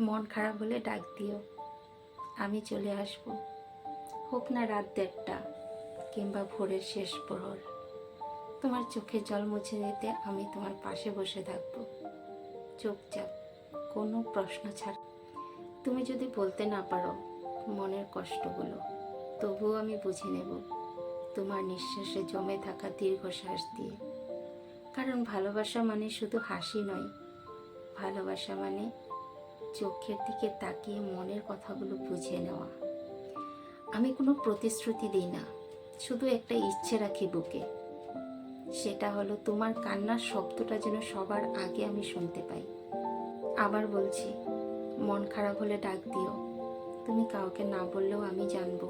মন খারাপ হলে ডাক দিও। আমি চলে আসব। হোক না রাত দেড়টা কিংবা ভোরের শেষ প্রহর। তোমার চোখে জল মুছে দিতে আমি তোমার পাশে বসে থাকব। চুপচাপ কোনো প্রশ্ন ছাড়া। তুমি যদি বলতে না পারো মনের কষ্টগুলো, তবুও আমি বুঝে নেব তোমার নিঃশ্বাসে জমে থাকা দীর্ঘশ্বাস দিয়ে। কারণ ভালোবাসা মানে শুধু হাসি নয়, ভালোবাসা মানে চোখের দিকে তাকিয়ে মনের কথাগুলো বুঝে নেওয়া। আমি কোনো প্রতিশ্রুতি দিই না, শুধু একটা ইচ্ছে রাখি বুকে। সেটা হলো তোমার কান্নার শব্দটা যেন সবার আগে আমি শুনতে পাই। আবার বলছি, মন খারাপ হলে ডাক দিও। তুমি কাউকে না বললেও আমি জানব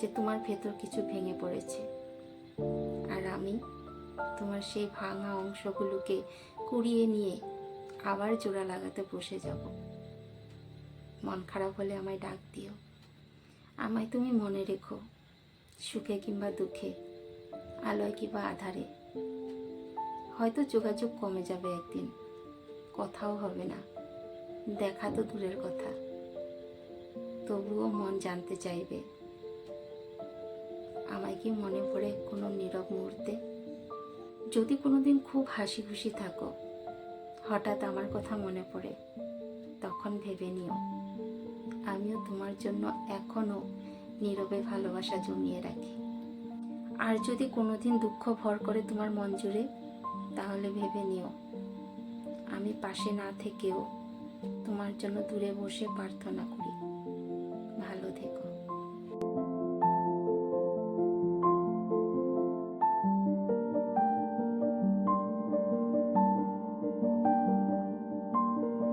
যে তোমার ভেতর কিছু ভেঙে পড়েছে। আর আমি তোমার সেই ভাঙা অংশগুলোকে কুড়িয়ে নিয়ে আবার জোড়া লাগাতে বসে যাব। মন খারাপ হলে আমায় ডাক দিও। আমায় তুমি মনে রেখো, সুখে কিংবা দুঃখে, আলোয় কিংবা আধারে। হয়তো যোগাযোগ কমে যাবে একদিন, কথাও হবে না, দেখা তো দূরের কথা। তবুও মন জানতে চাইবে। আমায় কি মনে পড়ে কোনো নীরব মুহূর্তে? যদি কোনোদিন খুব হাসি খুশি থাকো হঠাৎ আমার কথা মনে পড়ে। তখন ভেবে নিও, আমিও তোমার জন্য এখনও নীরবে ভালোবাসা জমিয়ে রাখি। আর যদি কোনোদিন দুঃখ ভর করে তোমার মন জুড়ে, তাহলে ভেবে নিও, আমি পাশে না থেকেও তোমার জন্য দূরে বসে প্রার্থনা করি।